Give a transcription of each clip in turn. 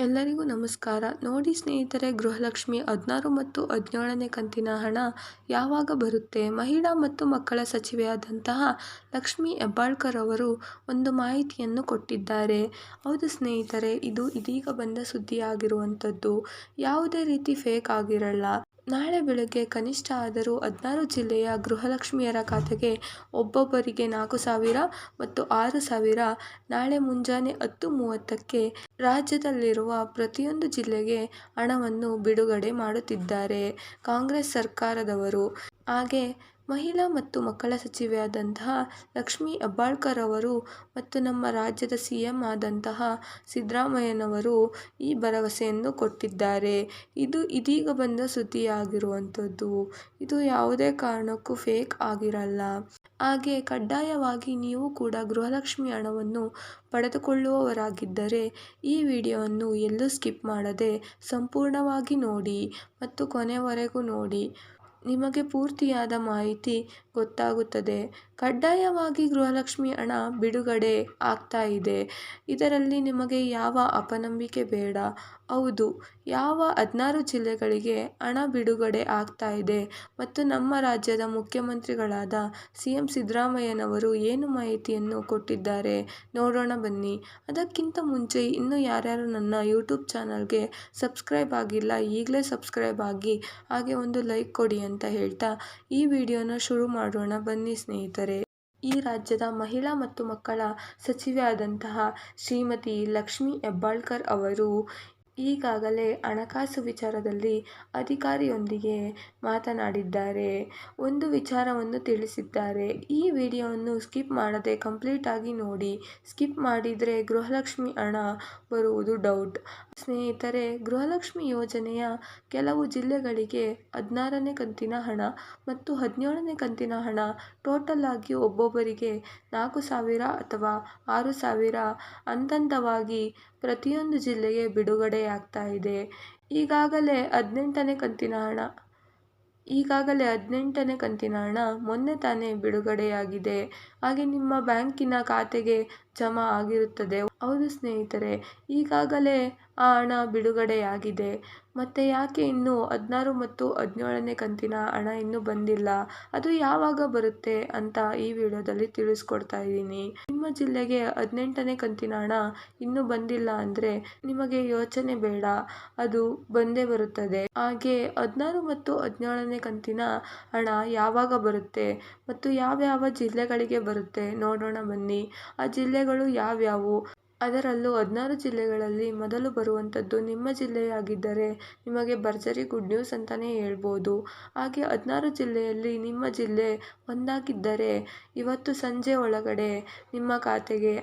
ಎಲ್ಲರಿಗೂ ನಮಸ್ಕಾರ. ನೋಡಿ ಸ್ನೇಹಿತರೆ, ಗೃಹಲಕ್ಷ್ಮಿ ಹದಿನಾರು ಮತ್ತು ಹದಿನೇಳನೇ ಕಂತಿನ ಹಣ ಯಾವಾಗ ಬರುತ್ತೆ? ಮಹಿಳಾ ಮತ್ತು ಮಕ್ಕಳ ಸಚಿವೆಯಾದಂತಹ ಲಕ್ಷ್ಮಿ ಹೆಬ್ಬಾಳ್ಕರ್ ಅವರು ಒಂದು ಮಾಹಿತಿಯನ್ನು ಕೊಟ್ಟಿದ್ದಾರೆ. ಹೌದು ಸ್ನೇಹಿತರೆ, ಇದು ಇದೀಗ ಬಂದ ಸುದ್ದಿಯಾಗಿರುವಂಥದ್ದು. ಯಾವುದೇ ರೀತಿ ಫೇಕ್ ಆಗಿರಲ್ಲ. ನಾಳೆ ಬೆಳಗ್ಗೆ ಕನಿಷ್ಠ ಆದರೂ ಹದಿನಾರು ಜಿಲ್ಲೆಯ ಗೃಹಲಕ್ಷ್ಮಿಯರ ಖಾತೆಗೆ ಒಬ್ಬೊಬ್ಬರಿಗೆ ನಾಲ್ಕು ಸಾವಿರ ಮತ್ತು ಆರು ಸಾವಿರ. ನಾಳೆ ಮುಂಜಾನೆ ಹತ್ತು ಮೂವತ್ತಕ್ಕೆ ರಾಜ್ಯದಲ್ಲಿರುವ ಪ್ರತಿಯೊಂದು ಜಿಲ್ಲೆಗೆ ಹಣವನ್ನು ಬಿಡುಗಡೆ ಮಾಡುತ್ತಿದ್ದಾರೆ ಕಾಂಗ್ರೆಸ್ ಸರ್ಕಾರದವರು. ಹಾಗೆ ಮಹಿಳಾ ಮತ್ತು ಮಕ್ಕಳ ಸಚಿವೆಯಾದಂತಹ ಲಕ್ಷ್ಮಿ ಹೆಬ್ಬಾಳ್ಕರ್ ಅವರು ಮತ್ತು ನಮ್ಮ ರಾಜ್ಯದ ಸಿ ಎಂ ಆದಂತಹ ಸಿದ್ದರಾಮಯ್ಯನವರು ಈ ಭರವಸೆಯನ್ನು ಕೊಟ್ಟಿದ್ದಾರೆ. ಇದು ಇದೀಗ ಬಂದ ಸುದ್ದಿಯಾಗಿರುವಂಥದ್ದು. ಇದು ಯಾವುದೇ ಕಾರಣಕ್ಕೂ ಫೇಕ್ ಆಗಿರಲ್ಲ. ಹಾಗೆ ಕಡ್ಡಾಯವಾಗಿ ನೀವು ಕೂಡ ಗೃಹಲಕ್ಷ್ಮಿ ಹಣವನ್ನು ಪಡೆದುಕೊಳ್ಳುವವರಾಗಿದ್ದರೆ ಈ ವಿಡಿಯೋವನ್ನು ಎಲ್ಲೂ ಸ್ಕಿಪ್ ಮಾಡದೆ ಸಂಪೂರ್ಣವಾಗಿ ನೋಡಿ ಮತ್ತು ಕೊನೆವರೆಗೂ ನೋಡಿ. ನಿಮಗೆ ಪೂರ್ತಿಯಾದ ಮಾಹಿತಿ ಗೊತ್ತಾಗುತ್ತದೆ. ಕಡ್ಡಾಯವಾಗಿ ಗೃಹಲಕ್ಷ್ಮಿ ಹಣ ಬಿಡುಗಡೆ ಆಗ್ತಾ ಇದೆ. ಇದರಲ್ಲಿ ನಿಮಗೆ ಯಾವ ಅಪನಂಬಿಕೆ ಬೇಡ? ಹೌದು, ಯಾವ ಹದಿನಾರು ಜಿಲ್ಲೆಗಳಿಗೆ ಹಣ ಬಿಡುಗಡೆ ಆಗ್ತಾ ಇದೆ. ಮತ್ತು ನಮ್ಮ ರಾಜ್ಯದ ಮುಖ್ಯಮಂತ್ರಿಗಳಾದ ಸಿ ಎಂ ಸಿದ್ದರಾಮಯ್ಯನವರು ಏನು ಮಾಹಿತಿಯನ್ನು ಕೊಟ್ಟಿದ್ದಾರೆ? ನೋಡೋಣ ಬನ್ನಿ. ಅದಕ್ಕಿಂತ ಮುಂಚೆ ಇನ್ನೂ ಯಾರ್ಯಾರು ನನ್ನ ಯೂಟ್ಯೂಬ್ ಚಾನಲ್ಗೆ ಸಬ್ಸ್ಕ್ರೈಬ್ ಆಗಿಲ್ಲ, ಈಗಲೇ ಸಬ್ಸ್ಕ್ರೈಬ್ ಆಗಿ ಹಾಗೆ ಒಂದು ಲೈಕ್ ಕೊಡಿ ಅಂತ ಹೇಳ್ತಾ ಈ ವಿಡಿಯೋನ ಶುರು ಮಾಡೋಣ ಬನ್ನಿ ಸ್ನೇಹಿತರೆ. ಈ ರಾಜ್ಯದ ಮಹಿಳಾ ಮತ್ತು ಮಕ್ಕಳ ಸಚಿವೆಯಾದಂತಹ ಶ್ರೀಮತಿ ಲಕ್ಷ್ಮಿ ಹೆಬ್ಬಾಳ್ಕರ್ ಅವರು ಈಗಾಗಲೇ ಹಣಕಾಸು ವಿಚಾರದಲ್ಲಿ ಅಧಿಕಾರಿಯೊಂದಿಗೆ ಮಾತನಾಡಿದ್ದಾರೆ. ಒಂದು ವಿಚಾರವನ್ನು ತಿಳಿಸಿದ್ದಾರೆ. ಈ ವಿಡಿಯೋವನ್ನು ಸ್ಕಿಪ್ ಮಾಡದೆ ಕಂಪ್ಲೀಟಾಗಿ ನೋಡಿ. ಸ್ಕಿಪ್ ಮಾಡಿದರೆ ಗೃಹಲಕ್ಷ್ಮಿ ಹಣ ಬರುವುದು ಡೌಟ್. ಸ್ನೇಹಿತರೆ, ಗೃಹಲಕ್ಷ್ಮಿ ಯೋಜನೆಯ ಕೆಲವು ಜಿಲ್ಲೆಗಳಿಗೆ ಹದಿನಾರನೇ ಕಂತಿನ ಹಣ ಮತ್ತು ಹದಿನೇಳನೇ ಕಂತಿನ ಹಣ ಟೋಟಲ್ ಆಗಿ ಒಬ್ಬೊಬ್ಬರಿಗೆ ನಾಲ್ಕು ಸಾವಿರ ಅಥವಾ ಆರು ಸಾವಿರ ಹಂತಂತವಾಗಿ ಪ್ರತಿಯೊಂದು ಜಿಲ್ಲೆಗೆ ಬಿಡುಗಡೆಯಾಗ್ತಾ ಇದೆ. ಈಗಾಗಲೇ ಹದಿನೆಂಟನೇ ಕಂತಿನ ಹಣ, ಈಗಾಗಲೇ ಹದಿನೆಂಟನೇ ಕಂತಿನ ಹಣ ಮೊನ್ನೆ ತಾನೇ ಬಿಡುಗಡೆಯಾಗಿದೆ. ಹಾಗೆ ನಿಮ್ಮ ಬ್ಯಾಂಕಿನ ಖಾತೆಗೆ ಜಮಾ ಆಗಿರುತ್ತದೆ. ಹೌದು ಸ್ನೇಹಿತರೆ, ಈಗಾಗಲೇ ಆ ಹಣ ಬಿಡುಗಡೆಯಾಗಿದೆ. ಮತ್ತೆ ಯಾಕೆ ಇನ್ನೂ ಹದಿನಾರು ಮತ್ತು ಹದಿನೇಳನೇ ಕಂತಿನ ಹಣ ಇನ್ನೂ ಬಂದಿಲ್ಲ? ಅದು ಯಾವಾಗ ಬರುತ್ತೆ ಅಂತ ಈ ವಿಡಿಯೋದಲ್ಲಿ ತಿಳಿಸ್ಕೊಡ್ತಾ ಇದ್ದೀನಿ. ನಿಮ್ಮ ಜಿಲ್ಲೆಗೆ ಹದಿನೆಂಟನೇ ಕಂತಿನ ಹಣ ಇನ್ನೂ ಬಂದಿಲ್ಲ ಅಂದರೆ ನಿಮಗೆ ಯೋಚನೆ ಬೇಡ. ಅದು ಬಂದೇ ಬರುತ್ತದೆ. ಹಾಗೆ ಹದಿನಾರು ಮತ್ತು ಹದಿನೇಳನೇ ಕಂತಿನ ಹಣ ಯಾವಾಗ ಬರುತ್ತೆ ಮತ್ತು ಯಾವ್ಯಾವ ಜಿಲ್ಲೆಗಳಿಗೆ ಬರುತ್ತೆ ನೋಡೋಣ ಬನ್ನಿ. ಆ ಜಿಲ್ಲೆಗಳು ಯಾವ್ಯಾವು? ಅದರಲ್ಲೂ ಹದಿನಾರು ಜಿಲ್ಲೆಗಳಲ್ಲಿ ಮೊದಲು ಬರುವಂಥದ್ದು ನಿಮ್ಮ ಜಿಲ್ಲೆಯಾಗಿದ್ದರೆ ನಿಮಗೆ ಭರ್ಜರಿ ಗುಡ್ ನ್ಯೂಸ್ ಅಂತಲೇ ಹೇಳ್ಬೋದು. ಹಾಗೆ ಹದಿನಾರು ಜಿಲ್ಲೆಯಲ್ಲಿ ನಿಮ್ಮ ಜಿಲ್ಲೆ ಒಂದಾಗಿದ್ದರೆ ಇವತ್ತು ಸಂಜೆ ಒಳಗಡೆ ನಿಮ್ಮ ಖಾತೆಗೆ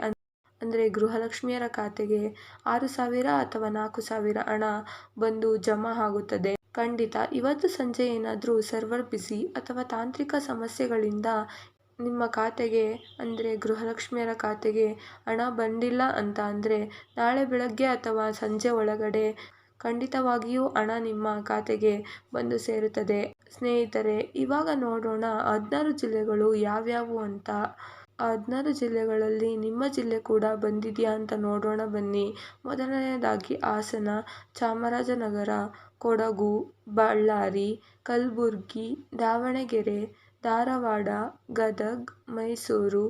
ಅಂದರೆ ಗೃಹಲಕ್ಷ್ಮಿಯರ ಖಾತೆಗೆ ಆರು ಸಾವಿರ ಅಥವಾ ನಾಲ್ಕು ಸಾವಿರ ಹಣ ಬಂದು ಜಮಾ ಆಗುತ್ತದೆ. ಖಂಡಿತ, ಇವತ್ತು ಸಂಜೆ ಏನಾದರೂ ಸರ್ವರ್ ಬಿಸಿ ಅಥವಾ ತಾಂತ್ರಿಕ ಸಮಸ್ಯೆಗಳಿಂದ ನಿಮ್ಮ ಖಾತೆಗೆ, ಅಂದರೆ ಗೃಹಲಕ್ಷ್ಮಿಯರ ಖಾತೆಗೆ ಹಣ ಬಂದಿಲ್ಲ ಅಂತ ಅಂದರೆ ನಾಳೆ ಬೆಳಗ್ಗೆ ಅಥವಾ ಸಂಜೆ ಒಳಗಡೆ ಖಂಡಿತವಾಗಿಯೂ ಹಣ ನಿಮ್ಮ ಖಾತೆಗೆ ಬಂದು ಸೇರುತ್ತದೆ. ಸ್ನೇಹಿತರೆ, ಇವಾಗ ನೋಡೋಣ ಹದಿನಾರು ಜಿಲ್ಲೆಗಳು ಯಾವ್ಯಾವು ಅಂತ. ಹದಿನಾರು ಜಿಲ್ಲೆಗಳಲ್ಲಿ ನಿಮ್ಮ ಜಿಲ್ಲೆ ಕೂಡ ಬಂದಿದೆಯಾ ಅಂತ ನೋಡೋಣ ಬನ್ನಿ. ಮೊದಲನೆಯದಾಗಿ ಹಾಸನ, ಚಾಮರಾಜನಗರ, ಕೊಡಗು, ಬಳ್ಳಾರಿ, ಕಲಬುರ್ಗಿ, ದಾವಣಗೆರೆ ಧಾರವಾಡ ಗದಗ ಮೈಸೂರು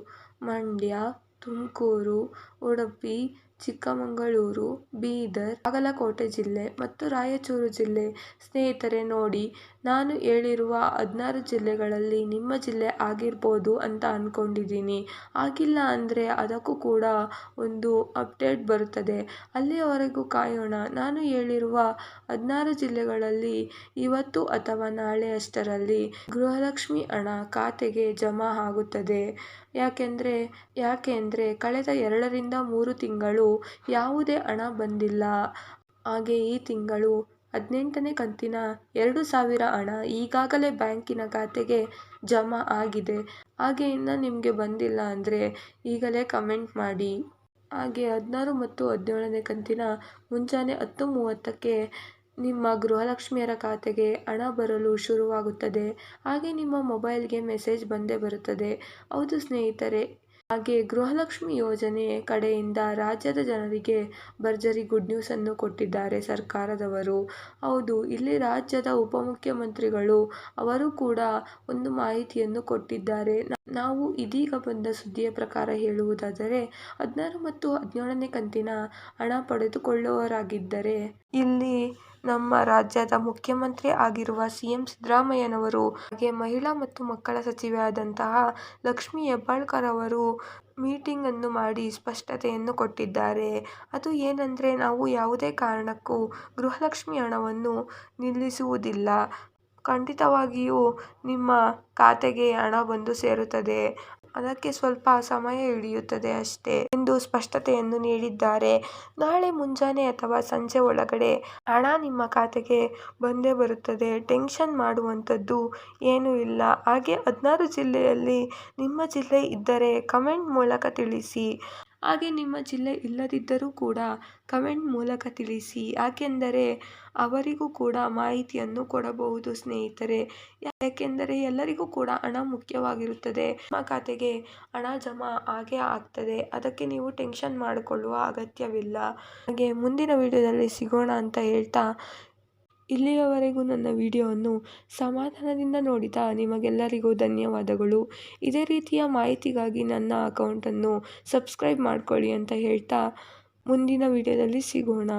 ಮಂಡ್ಯ ತುಮಕೂರು ಉಡುಪಿ ಚಿಕ್ಕಮಗಳೂರು, ಬೀದರ್, ಬಾಗಲಕೋಟೆ ಜಿಲ್ಲೆ ಮತ್ತು ರಾಯಚೂರು ಜಿಲ್ಲೆ. ಸ್ನೇಹಿತರೆ, ನೋಡಿ, ನಾನು ಹೇಳಿರುವ ಹದಿನಾರು ಜಿಲ್ಲೆಗಳಲ್ಲಿ ನಿಮ್ಮ ಜಿಲ್ಲೆ ಆಗಿರ್ಬೋದು ಅಂತ ಅಂದ್ಕೊಂಡಿದ್ದೀನಿ ಆಗಿಲ್ಲ ಅಂದರೆ ಅದಕ್ಕೂ ಕೂಡ ಒಂದು ಅಪ್ಡೇಟ್ ಬರುತ್ತದೆ. ಅಲ್ಲಿಯವರೆಗೂ ಕಾಯೋಣ. ನಾನು ಹೇಳಿರುವ ಹದಿನಾರು ಜಿಲ್ಲೆಗಳಲ್ಲಿ ಇವತ್ತು ಅಥವಾ ನಾಳೆ ಅಷ್ಟರಲ್ಲಿ ಗೃಹಲಕ್ಷ್ಮಿ ಹಣ ಖಾತೆಗೆ ಜಮಾ ಆಗುತ್ತದೆ. ಯಾಕೆಂದರೆ ಯಾಕೆಂದರೆ ಕಳೆದ ಎರಡರಿಂದ ಮೂರು ತಿಂಗಳು ಯಾವುದೇ ಹಣ ಬಂದಿಲ್ಲ. ಹಾಗೆ ಈ ತಿಂಗಳು ಹದಿನೆಂಟನೇ ಕಂತಿನ ಎರಡು ಸಾವಿರ ಹಣ ಈಗಾಗಲೇ ಬ್ಯಾಂಕಿನ ಖಾತೆಗೆ ಜಮಾ ಆಗಿದೆ. ಹಾಗೆ ಇನ್ನು ನಿಮಗೆ ಬಂದಿಲ್ಲ ಅಂದರೆ ಈಗಲೇ ಕಮೆಂಟ್ ಮಾಡಿ. ಹಾಗೆ ಹದಿನಾರು ಮತ್ತು ಹದಿನೇಳನೇ ಕಂತಿನ ಮುಂಜಾನೆ ಹತ್ತು ಮೂವತ್ತಕ್ಕೆ ನಿಮ್ಮ ಗೃಹಲಕ್ಷ್ಮಿಯರ ಖಾತೆಗೆ ಹಣ ಬರಲು ಶುರುವಾಗುತ್ತದೆ. ಹಾಗೆ ನಿಮ್ಮ ಮೊಬೈಲ್ಗೆ ಮೆಸೇಜ್ ಬಂದೇ ಬರುತ್ತದೆ. ಹೌದು ಸ್ನೇಹಿತರೆ ಹಾಗೆ ಗೃಹಲಕ್ಷ್ಮಿ ಯೋಜನೆ ಕಡೆಯಿಂದ ರಾಜ್ಯದ ಜನರಿಗೆ ಭರ್ಜರಿ ಗುಡ್ ನ್ಯೂಸ್ ಅನ್ನು ಕೊಟ್ಟಿದ್ದಾರೆ ಸರ್ಕಾರದವರು. ಹೌದು, ಇಲ್ಲಿ ರಾಜ್ಯದ ಉಪಮುಖ್ಯಮಂತ್ರಿಗಳು ಅವರು ಕೂಡ ಒಂದು ಮಾಹಿತಿಯನ್ನು ಕೊಟ್ಟಿದ್ದಾರೆ. ನಾವು ಇದೀಗ ಬಂದ ಸುದ್ದಿಯ ಪ್ರಕಾರ ಹೇಳುವುದಾದರೆ, ಹದಿನಾರು ಮತ್ತು ಹದಿನೇಳನೇ ಕಂತಿನ ಹಣ ಪಡೆದುಕೊಳ್ಳುವವರಾಗಿದ್ದರೆ, ಇಲ್ಲಿ ನಮ್ಮ ರಾಜ್ಯದ ಮುಖ್ಯಮಂತ್ರಿ ಆಗಿರುವ ಸಿಎಂ ಸಿದ್ದರಾಮಯ್ಯನವರು, ಹಾಗೆ ಮಹಿಳಾ ಮತ್ತು ಮಕ್ಕಳ ಸಚಿವೆ ಆದಂತಹ ಲಕ್ಷ್ಮಿ ಹೆಬ್ಬಾಳ್ಕರ್ ಅವರು ಮೀಟಿಂಗ್ ಅನ್ನು ಮಾಡಿ ಸ್ಪಷ್ಟತೆಯನ್ನು ಕೊಟ್ಟಿದ್ದಾರೆ. ಅದು ಏನಂದ್ರೆ, ನಾವು ಯಾವುದೇ ಕಾರಣಕ್ಕೂ ಗೃಹಲಕ್ಷ್ಮಿ ಹಣವನ್ನು ನಿಲ್ಲಿಸುವುದಿಲ್ಲ. ಖಂಡಿತವಾಗಿಯೂ ನಿಮ್ಮ ಖಾತೆಗೆ ಹಣ ಬಂದು ಸೇರುತ್ತದೆ. ಅದಕ್ಕೆ ಸ್ವಲ್ಪ ಸಮಯ ಹಿಡಿಯುತ್ತದೆ ಅಷ್ಟೇ ಎಂದು ಸ್ಪಷ್ಟತೆಯನ್ನು ನೀಡಿದ್ದಾರೆ. ನಾಳೆ ಮುಂಜಾನೆ ಅಥವಾ ಸಂಜೆ ಒಳಗಡೆ ಹಣ ನಿಮ್ಮ ಖಾತೆಗೆ ಬಂದೇ ಬರುತ್ತದೆ. ಟೆನ್ಷನ್ ಮಾಡುವಂಥದ್ದು ಏನೂ ಇಲ್ಲ. ಹಾಗೆ ಹದಿನಾರು ಜಿಲ್ಲೆಯಲ್ಲಿ ನಿಮ್ಮ ಜಿಲ್ಲೆ ಇದ್ದರೆ ಕಮೆಂಟ್ ಮೂಲಕ ತಿಳಿಸಿ. ಹಾಗೆ ನಿಮ್ಮ ಜಿಲ್ಲೆ ಇಲ್ಲದಿದ್ದರೂ ಕೂಡ ಕಮೆಂಟ್ ಮೂಲಕ ತಿಳಿಸಿ. ಯಾಕೆಂದರೆ ಅವರಿಗೂ ಕೂಡ ಮಾಹಿತಿಯನ್ನು ಕೊಡಬಹುದು ಸ್ನೇಹಿತರೆ. ಯಾಕೆಂದರೆ ಎಲ್ಲರಿಗೂ ಕೂಡ ಹಣ ಮುಖ್ಯವಾಗಿರುತ್ತದೆ. ನಿಮ್ಮ ಖಾತೆಗೆ ಹಣ ಜಮಾ ಹಾಗೆ ಆಗ್ತದೆ. ಅದಕ್ಕೆ ನೀವು ಟೆನ್ಷನ್ ಮಾಡಿಕೊಳ್ಳುವ ಅಗತ್ಯವಿಲ್ಲ. ಹಾಗೆ ಮುಂದಿನ ವಿಡಿಯೋದಲ್ಲಿ ಸಿಗೋಣ ಅಂತ ಹೇಳ್ತಾ ಇಲ್ಲಿಯವರೆಗೂ ನನ್ನ ವಿಡಿಯೋವನ್ನು ಸಮಾಧಾನದಿಂದ ನೋಡಿದ ನಿಮಗೆಲ್ಲರಿಗೂ ಧನ್ಯವಾದಗಳು. ಇದೇ ರೀತಿಯ ಮಾಹಿತಿಗಾಗಿ ನನ್ನ ಅಕೌಂಟನ್ನು ಸಬ್ಸ್ಕ್ರೈಬ್ ಮಾಡಿಕೊಳ್ಳಿ ಅಂತ ಹೇಳ್ತಾ ಮುಂದಿನ ವಿಡಿಯೋದಲ್ಲಿ ಸಿಗೋಣ.